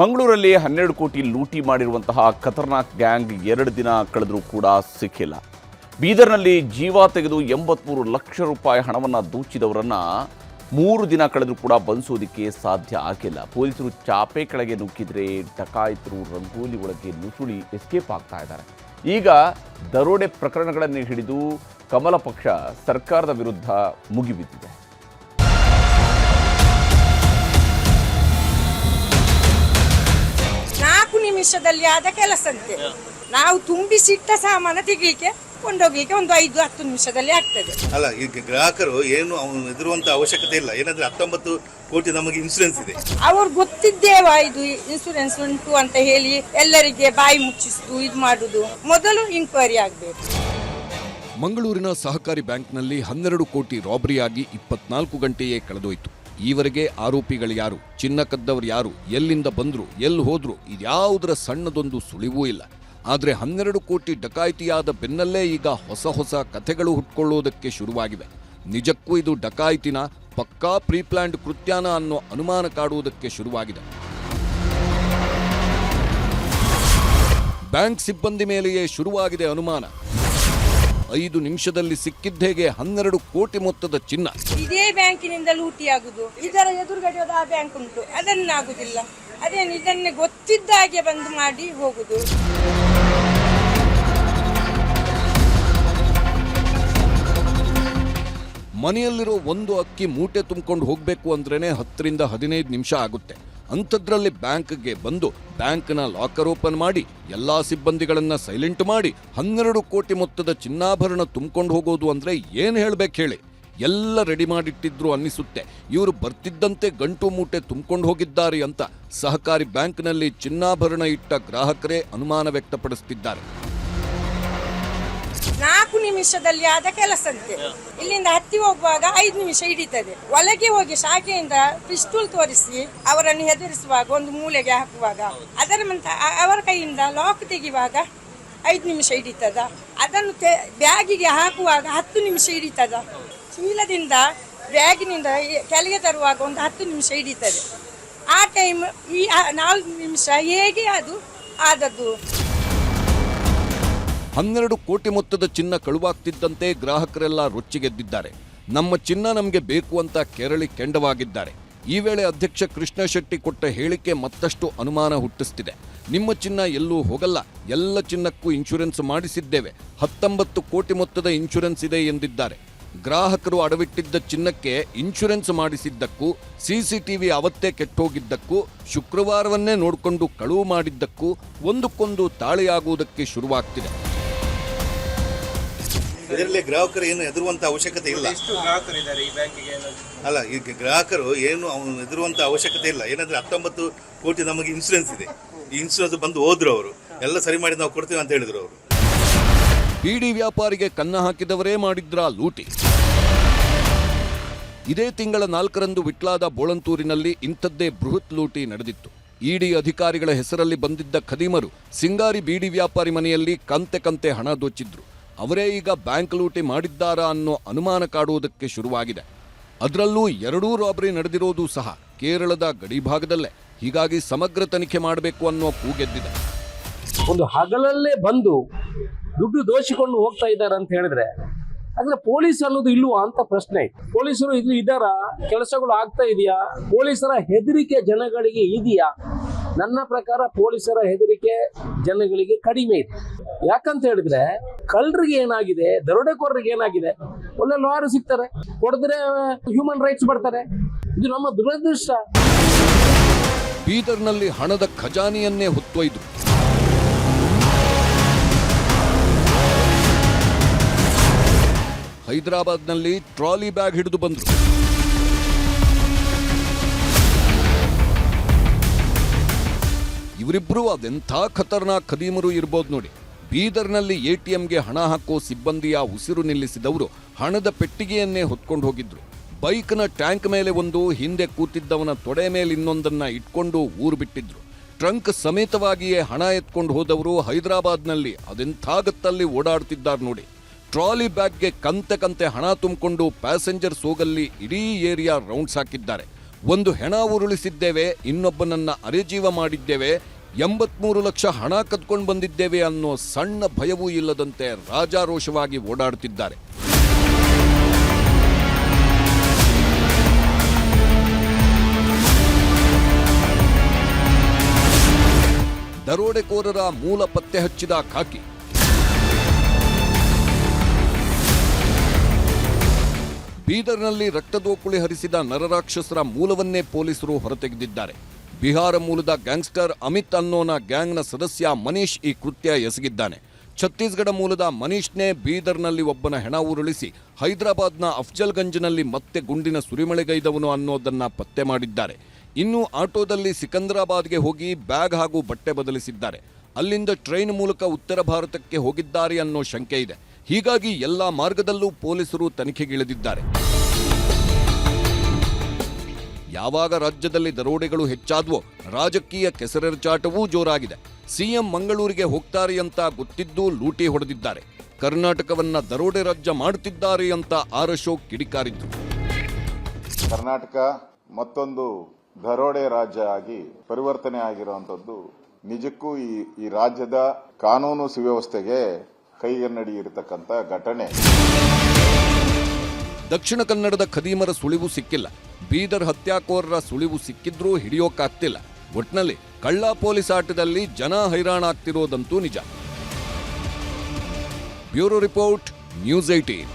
ಮಂಗಳೂರಲ್ಲಿ ಹನ್ನೆರಡು ಕೋಟಿ ಲೂಟಿ ಮಾಡಿರುವಂತಹ ಖತರ್ನಾಕ್ ಗ್ಯಾಂಗ್ ಎರಡು ದಿನ ಕಳೆದರೂ ಕೂಡ ಸಿಕ್ಕಿಲ್ಲ. ಬೀದರ್ನಲ್ಲಿ ಜೀವ ತೆಗೆದು ಎಂಬತ್ಮೂರು ಲಕ್ಷ ರೂಪಾಯಿ ಹಣವನ್ನು ದೂಚಿದವರನ್ನು ಮೂರು ದಿನ ಕಳೆದರೂ ಕೂಡ ಬಂಧಿಸೋದಕ್ಕೆ ಸಾಧ್ಯ ಆಗಿಲ್ಲ. ಪೊಲೀಸರು ಚಾಪೆ ಕೆಳಗೆ ನುಗ್ಗಿದ್ರೆ ಡಕಾಯಿತರು ರಂಗೋಲಿ ಒಳಗೆ ನುಸುಳಿ ಎಸ್ಕೇಪ್ ಆಗ್ತಾ ಇದ್ದಾರೆ. ಈಗ ದರೋಡೆ ಪ್ರಕರಣಗಳನ್ನು ಹಿಡಿದು ಕಮಲ ಪಕ್ಷ ಸರ್ಕಾರದ ವಿರುದ್ಧ ಮುಗಿಬಿದ್ದಿದೆ. ನಿಮಿಷದಲ್ಲಿ ಆದ ಕೆಲಸಂತೆ ನಾವು ತುಂಬಿಸಿಟ್ಟ ಸಾಮಾನು ತೆಗಲಿಕ್ಕೆ ಕೊಂಡೋಗ್ಲಿಕ್ಕೆ ಒಂದು ಐದು ಹತ್ತು ನಿಮಿಷದಲ್ಲಿ ಆಗ್ತದೆ. ಅಲ್ಲ ಈಗ ಗ್ರಾಹಕರು ಏನು ಅವನು ಎದುರುವಂತ ಅವಶ್ಯಕತೆ ಇಲ್ಲ. ಏನಂದ್ರೆ ಹತ್ತೊಂಬತ್ತು ಕೋಟಿ ನಮಗೆ ಇನ್ಸೂರೆನ್ಸ್ ಇದೆ. ಅವ್ರು ಗೊತ್ತಿದ್ದೇವ ಇದು ಇನ್ಸೂರೆನ್ಸ್ ಉಂಟು ಅಂತ ಹೇಳಿ ಎಲ್ಲರಿಗೆ ಬಾಯಿ ಮುಚ್ಚಿಸುದು ಇದು ಮಾಡುದು? ಮೊದಲು ಇನ್ಕ್ವೈರಿ ಆಗ್ಬೇಕು. ಮಂಗಳೂರಿನ ಸಹಕಾರಿ ಬ್ಯಾಂಕ್ನಲ್ಲಿ ಹನ್ನೆರಡು ಕೋಟಿ ರಾಬರಿಯಾಗಿ ಇಪ್ಪತ್ನಾಲ್ಕು ಗಂಟೆಯೇ ಕಳೆದೋಯ್ತು. ಈವರೆಗೆ ಆರೋಪಿಗಳು ಯಾರು? ಚಿನ್ನ ಕದ್ದವರು ಯಾರು? ಎಲ್ಲಿಂದ ಬಂದರು? ಎಲ್ಲಿ ಹೋದ್ರು? ಇದ್ಯಾವುದರ ಸಣ್ಣದೊಂದು ಸುಳಿವೂ ಇಲ್ಲ. ಆದರೆ ಹನ್ನೆರಡು ಕೋಟಿ ಡಕಾಯಿತಿಯಾದ ಬೆನ್ನಲ್ಲೇ ಈಗ ಹೊಸ ಹೊಸ ಕಥೆಗಳು ಹುಟ್ಕೊಳ್ಳೋದಕ್ಕೆ ಶುರುವಾಗಿವೆ. ನಿಜಕ್ಕೂ ಇದು ಡಕಾಯಿತಿನ? ಪಕ್ಕಾ ಪ್ರೀಪ್ಲ್ಯಾಂಡ್ ಕೃತ್ಯಾನ ಅನ್ನೋ ಅನುಮಾನ ಕಾಡುವುದಕ್ಕೆ ಶುರುವಾಗಿದೆ. ಬ್ಯಾಂಕ್ ಸಿಬ್ಬಂದಿ ಮೇಲೆಯೇ ಶುರುವಾಗಿದೆ ಅನುಮಾನ. ಐದು ನಿಮಿಷದಲ್ಲಿ ಸಿಕ್ಕಿದ್ದೇಗೆ ಹನ್ನೆರಡು ಕೋಟಿ ಮೊತ್ತದ ಚಿನ್ನ. ಇದೇ ಬ್ಯಾಂಕಿನಿಂದ ಲೂಟಿ ಆಗುದು ಇದರ ಎದುರುಗಡೆ ಆ ಬ್ಯಾಂಕ್ ಉಂಟು. ಅದನ್ನಾಗುದಿಲ್ಲ. ಅದೇನು ಇದನ್ನೇ ಗೊತ್ತಿದ್ದ ಹಾಗೆ ಬಂದು ಮಾಡಿ ಹೋಗುದು. ಮನೆಯಲ್ಲಿರೋ ಒಂದು ಅಕ್ಕಿ ಮೂಟೆ ತುಂಬಿಕೊಂಡು ಹೋಗಬೇಕು ಅಂದ್ರೇನೆ ಹತ್ತರಿಂದ ಹದಿನೈದು ನಿಮಿಷ ಆಗುತ್ತೆ. ಅಂಥದ್ರಲ್ಲಿ ಬ್ಯಾಂಕ್ಗೆ ಬಂದು ಬ್ಯಾಂಕ್ನ ಲಾಕರ್ ಓಪನ್ ಮಾಡಿ, ಎಲ್ಲಾ ಸಿಬ್ಬಂದಿಗಳನ್ನು ಸೈಲೆಂಟ್ ಮಾಡಿ ಹನ್ನೆರಡು ಕೋಟಿ ಮೊತ್ತದ ಚಿನ್ನಾಭರಣ ತುಂಬಿಕೊಂಡು ಹೋಗೋದು ಅಂದ್ರೆ ಏನು ಹೇಳ್ಬೇಕು ಹೇಳಿ? ಎಲ್ಲ ರೆಡಿ ಮಾಡಿಟ್ಟಿದ್ರು ಅನ್ನಿಸುತ್ತೆ. ಇವರು ಬರ್ತಿದ್ದಂತೆ ಗಂಟು ಮೂಟೆ ತುಂಬಿಕೊಂಡು ಹೋಗಿದ್ದಾರೆ ಅಂತ ಸಹಕಾರಿ ಬ್ಯಾಂಕ್ನಲ್ಲಿ ಚಿನ್ನಾಭರಣ ಇಟ್ಟ ಗ್ರಾಹಕರೇ ಅನುಮಾನ ವ್ಯಕ್ತಪಡಿಸುತ್ತಿದ್ದಾರೆ ನಾಲ್ಕು ನಿಮಿಷದಲ್ಲಿ ಆದ ಕೆಲಸಂತೆ ಇಲ್ಲಿಂದ ಹತ್ತಿ ಹೋಗುವಾಗ ಐದು ನಿಮಿಷ ಹಿಡಿತದೆ. ಒಳಗೆ ಹೋಗಿ ಶಾಖೆಯಿಂದ ಪಿಸ್ತೂಲ್ ತೋರಿಸಿ ಅವರನ್ನು ಹೆದರಿಸುವಾಗ ಒಂದು ಮೂಲೆಗೆ ಹಾಕುವಾಗ. ಅದರ ಮಂತ್ರ ಅವರ ಕೈಯಿಂದ ಲಾಕ್ ತೆಗೆಯುವಾಗ ಐದು ನಿಮಿಷ ಹಿಡಿತದ. ಅದನ್ನು ಬ್ಯಾಗಿಗೆ ಹಾಕುವಾಗ ಹತ್ತು ನಿಮಿಷ ಹಿಡಿತದ. ಚೀಲದಿಂದ ಬ್ಯಾಗಿನಿಂದ ಕೆಳಗೆ ತರುವಾಗ ಒಂದು ಹತ್ತು ನಿಮಿಷ ಹಿಡಿತದೆ. ಆ ಟೈಮ್ ಈ ನಾಲ್ಕು ನಿಮಿಷ ಹೇಗೆ ಅದು ಆದದ್ದು? ಹನ್ನೆರಡು ಕೋಟಿ ಮೊತ್ತದ ಚಿನ್ನ ಕಳುವಾಗ್ತಿದ್ದಂತೆ ಗ್ರಾಹಕರೆಲ್ಲ ರೊಚ್ಚಿಗೆದ್ದಿದ್ದಾರೆ. ನಮ್ಮ ಚಿನ್ನ ನಮಗೆ ಬೇಕು ಅಂತ ಕೆರಳಿ ಕೆಂಡವಾಗಿದ್ದಾರೆ. ಈ ವೇಳೆ ಅಧ್ಯಕ್ಷ ಕೃಷ್ಣ ಶೆಟ್ಟಿ ಕೊಟ್ಟ ಹೇಳಿಕೆ ಮತ್ತಷ್ಟು ಅನುಮಾನ ಹುಟ್ಟಿಸ್ತಿದೆ. ನಿಮ್ಮ ಚಿನ್ನ ಎಲ್ಲೂ ಹೋಗಲ್ಲ. ಎಲ್ಲ ಚಿನ್ನಕ್ಕೂ ಇನ್ಶೂರೆನ್ಸ್ ಮಾಡಿಸಿದ್ದೇವೆ. ಹತ್ತೊಂಬತ್ತು ಕೋಟಿ ಮೊತ್ತದ ಇನ್ಶೂರೆನ್ಸ್ ಇದೆ ಎಂದಿದ್ದಾರೆ. ಗ್ರಾಹಕರು ಅಡವಿಟ್ಟಿದ್ದ ಚಿನ್ನಕ್ಕೆ ಇನ್ಶೂರೆನ್ಸ್ ಮಾಡಿಸಿದ್ದಕ್ಕೂ, ಸಿಸಿಟಿವಿ ಅವತ್ತೇ ಕೆಟ್ಟೋಗಿದ್ದಕ್ಕೂ, ಶುಕ್ರವಾರವನ್ನೇ ನೋಡಿಕೊಂಡು ಕಳುವು ಮಾಡಿದ್ದಕ್ಕೂ, ಒಂದಕ್ಕೊಂದು ತಾಳೆಯಾಗುವುದಕ್ಕೆ ಶುರುವಾಗ್ತಿದೆ. ಇದರಲ್ಲಿ ಗ್ರಾಹಕರು ಏನು ಹೆದರುವಂತ ಅವಶ್ಯಕತೆ ಇಲ್ಲ. ಎಷ್ಟು ಗ್ರಾಹಕರಿದ್ದಾರೆ ಈ ಬ್ಯಾಂಕಿಗೆ ಅನ್ನೋದು? ಅಲ್ಲ ಈಗ ಗ್ರಾಹಕರು ಏನು ಅವನು ಹೆದರುವಂತ ಅವಶ್ಯಕತೆ ಇಲ್ಲ. ಏನಂದ್ರೆ ಹತ್ತೊಂಬತ್ತು ಕೋಟಿ ನಮಗೆ ಇನ್ಸೂರೆನ್ಸ್ ಇದೆ. ಈ ಇನ್ಸೂರೆನ್ಸ್ ಬಂದು ಹೋದ್ರು ಅವರು. ಎಲ್ಲ ಸರಿ ಮಾಡಿ ನಾವು ಕೊಡ್ತೀವಿ ಅಂತ ಹೇಳಿದ್ರು ಅವರು. ಬೀಡಿ ವ್ಯಾಪಾರಿಗೆ ಕನ್ನ ಹಾಕಿದವರೇ ಮಾಡಿದ್ರ ಲೂಟಿ? ಇದೇ ತಿಂಗಳ ನಾಲ್ಕರಂದು ವಿಟ್ಲಾದ ಬೋಳಂತೂರಿನಲ್ಲಿ ಇಂಥದ್ದೇ ಬೃಹತ್ ಲೂಟಿ ನಡೆದಿತ್ತು. ಇಡಿ ಅಧಿಕಾರಿಗಳ ಹೆಸರಲ್ಲಿ ಬಂದಿದ್ದ ಖದೀಮರು ಸಿಂಗಾರಿ ಬೀಡಿ ವ್ಯಾಪಾರಿ ಮನೆಯಲ್ಲಿ ಕಂತೆ ಕಂತೆ ಹಣ ದೋಚಿದ್ರು. ಅವರೇ ಈಗ ಬ್ಯಾಂಕ್ ಲೂಟಿ ಮಾಡಿದ್ದಾರಾ ಅನ್ನೋ ಅನುಮಾನ ಕಾಡುವುದಕ್ಕೆ ಶುರುವಾಗಿದೆ. ಅದರಲ್ಲೂ ಎರಡೂ ರಾಬರಿ ನಡೆದಿರೋದು ಸಹ ಕೇರಳದ ಗಡಿಭಾಗದಲ್ಲೇ ಹೀಗಾಗಿ ಸಮಗ್ರ ತನಿಖೆ ಮಾಡಬೇಕು ಅನ್ನೋ ಕೂಗೆದ್ದಿದೆ ಒಂದು ಹಗಲಲ್ಲೇ ಬಂದು ದುಡ್ಡು ದೋಷಿಕೊಂಡು ಹೋಗ್ತಾ ಇದ್ದಾರೆ ಅಂತ ಹೇಳಿದ್ರೆ ಅಂದ್ರೆ ಪೊಲೀಸ್ ಅನ್ನೋದು ಇಲ್ವಾ ಅಂತ ಪ್ರಶ್ನೆ. ಪೊಲೀಸರು ಇದು ಇದಾರ ಕೆಲಸಗಳು ಆಗ್ತಾ ಇದೆಯಾ? ಪೊಲೀಸರ ಹೆದರಿಕೆ ಜನಗಳಿಗೆ ಇದೆಯಾ? ನನ್ನ ಪ್ರಕಾರ ಪೊಲೀಸರ ಹೆದರಿಕೆ ಜನಗಳಿಗೆ ಕಡಿಮೆ ಇದೆ. ಯಾಕಂತ ಹೇಳಿದ್ರೆ ಕಳ್ಳರಿಗೆ ಏನಾಗಿದೆ, ದರೋಡೆಕೋರರಿಗೆ ಏನಾಗಿದೆ? ಒಳ್ಳೆ ಲಾಯರ್ ಸಿಗ್ತಾರೆ. ಹೊಡೆದ್ರೆ ಹ್ಯೂಮನ್ ರೈಟ್ಸ್ ಬರ್ತಾರೆ ಇದು ನಮ್ಮ ದುರದೃಷ್ಟ. ಬೀದರ್ನಲ್ಲಿ ಹಣದ ಖಜಾನೆಯನ್ನೇ ಹೊತ್ತೊಯ್ದು. ಹೈದರಾಬಾದ್ನಲ್ಲಿ ಟ್ರಾಲಿ ಬ್ಯಾಗ್ ಹಿಡಿದು ಬಂದ್ರು. ಇವರಿಬ್ರು ಅದೆಂಥ ಖತರ್ನಾಕ್ ಖದೀಮರು ಇರ್ಬೋದು ನೋಡಿ. ಬೀದರ್ನಲ್ಲಿ ಎ ಟಿ ಎಂಗೆ ಹಣ ಹಾಕೋ ಸಿಬ್ಬಂದಿಯ ಉಸಿರು ನಿಲ್ಲಿಸಿದವರು ಹಣದ ಪೆಟ್ಟಿಗೆಯನ್ನೇ ಹೊತ್ಕೊಂಡು ಹೋಗಿದ್ರು. ಬೈಕ್ನ ಟ್ಯಾಂಕ್ ಮೇಲೆ ಒಂದು, ಹಿಂದೆ ಕೂತಿದ್ದವನ ತೊಡೆ ಮೇಲೆ ಇನ್ನೊಂದನ್ನ ಇಟ್ಕೊಂಡು ಊರು ಬಿಟ್ಟಿದ್ರು. ಟ್ರಂಕ್ ಸಮೇತವಾಗಿಯೇ ಹಣ ಎತ್ಕೊಂಡು ಹೋದವರು ಹೈದರಾಬಾದ್ನಲ್ಲಿ ಅದೆಂಥ ಗತ್ತಲ್ಲಿ ಓಡಾಡ್ತಿದ್ದಾರೆ ನೋಡಿ. ಟ್ರಾಲಿ ಬ್ಯಾಗ್ಗೆ ಕಂತೆ ಕಂತೆ ಹಣ ತುಂಬಿಕೊಂಡು ಪ್ಯಾಸೆಂಜರ್ ಸೋಗಲ್ಲಿ ಇಡೀ ಏರಿಯಾ ರೌಂಡ್ಸ್ ಹಾಕಿದ್ದಾರೆ. ಒಂದು ಹೆಣ ಉರುಳಿಸಿದ್ದೇವೆ, ಇನ್ನೊಬ್ಬನನ್ನ ಅರೆಜೀವ ಮಾಡಿದ್ದೇವೆ ಎಂಬತ್ಮೂರು ಲಕ್ಷ ಹಣ ಕದ್ಕೊಂಡು ಬಂದಿದ್ದೇವೆ ಅನ್ನೋ ಸಣ್ಣ ಭಯವೂ ಇಲ್ಲದಂತೆ ರಾಜಾರೋಷವಾಗಿ ಓಡಾಡುತ್ತಿದ್ದಾರೆ. ದರೋಡೆಕೋರರ ಮೂಲ ಪತ್ತೆ ಹಚ್ಚಿದ ಖಾಕಿ. ಬೀದರ್ನಲ್ಲಿ ರಕ್ತದೋಕುಳಿ ಹರಿಸಿದ ನರರಾಕ್ಷಸರ ಮೂಲವನ್ನೇ ಪೊಲೀಸರು ಹೊರತೆಗೆದಿದ್ದಾರೆ. ಬಿಹಾರ ಮೂಲದ ಗ್ಯಾಂಗ್ಸ್ಟರ್ ಅಮಿತ್ ಅನ್ನೋನ ಗ್ಯಾಂಗ್ನ ಸದಸ್ಯ ಮನೀಶ್ ಈ ಕೃತ್ಯ ಎಸಗಿದ್ದಾನೆ. ಛತ್ತೀಸ್ಗಢ ಮೂಲದ ಮನೀಶ್ನೇ ಬೀದರ್ನಲ್ಲಿ ಒಬ್ಬನ ಹೆಣ ಉರುಳಿಸಿ ಹೈದರಾಬಾದ್ನ ಅಫ್ಜಲ್ಗಂಜ್ನಲ್ಲಿ ಮತ್ತೆ ಗುಂಡಿನ ಸುರಿಮಳೆಗೈದವನು ಅನ್ನೋದನ್ನ ಪತ್ತೆ ಮಾಡಿದ್ದಾರೆ. ಇನ್ನು ಆಟೋದಲ್ಲಿ ಸಿಕಂದರಾಬಾದ್ಗೆ ಹೋಗಿ ಬ್ಯಾಗ್ ಹಾಗೂ ಬಟ್ಟೆ ಬದಲಿಸಿದ್ದಾರೆ. ಅಲ್ಲಿಂದ ಟ್ರೈನ್ ಮೂಲಕ ಉತ್ತರ ಭಾರತಕ್ಕೆ ಹೋಗಿದ್ದಾರೆ ಅನ್ನೋ ಶಂಕೆ ಇದೆ. ಹೀಗಾಗಿ ಎಲ್ಲಾ ಮಾರ್ಗದಲ್ಲೂ ಪೊಲೀಸರು ತನಿಖೆಗಿಳಿದಿದ್ದಾರೆ. ಯಾವಾಗ ರಾಜ್ಯದಲ್ಲಿ ದರೋಡೆಗಳು ಹೆಚ್ಚಾದ್ವೋ ರಾಜಕೀಯ ಕೆಸರೆರಚಾಟವೂ ಜೋರಾಗಿದೆ. ಸಿಎಂ ಮಂಗಳೂರಿಗೆ ಹೋಗ್ತಾರೆ ಅಂತ ಗೊತ್ತಿದ್ದೂ ಲೂಟಿ ಹೊಡೆದಿದ್ದಾರೆ. ಕರ್ನಾಟಕವನ್ನ ದರೋಡೆ ರಾಜ್ಯ ಮಾಡುತ್ತಿದ್ದಾರೆ ಅಂತ ಆರ್ ಅಶೋಕ್ ಕಿಡಿಕಾರಿದ್ರು. ಕರ್ನಾಟಕ ಮತ್ತೊಂದು ದರೋಡೆ ರಾಜ್ಯ ಆಗಿ ಪರಿವರ್ತನೆ ಆಗಿರುವಂತದ್ದು ನಿಜಕ್ಕೂ ಈ ಈ ರಾಜ್ಯದ ಕಾನೂನು ಸುವ್ಯವಸ್ಥೆಗೆ ಕೈಗನ್ನಡಿ ಇರತಕ್ಕಂತ ಘಟನೆ. ದಕ್ಷಿಣ ಕನ್ನಡದ ಖದೀಮರ ಸುಳಿವು ಸಿಕ್ಕಿಲ್ಲ. ಬೀದರ್ ಹತ್ಯಾಕೋರರ ಸುಳಿವು ಸಿಕ್ಕಿದ್ರೂ ಹಿಡಿಯೋಕ್ಕಾಗ್ತಿಲ್ಲ ಒಟ್ನಲ್ಲಿ ಕಳ್ಳ ಪೊಲೀಸ್ ಆಟದಲ್ಲಿ ಜನ ಹೈರಾಣಾಗ್ತಿರೋದಂತೂ ನಿಜ. Bureau report, news eighteen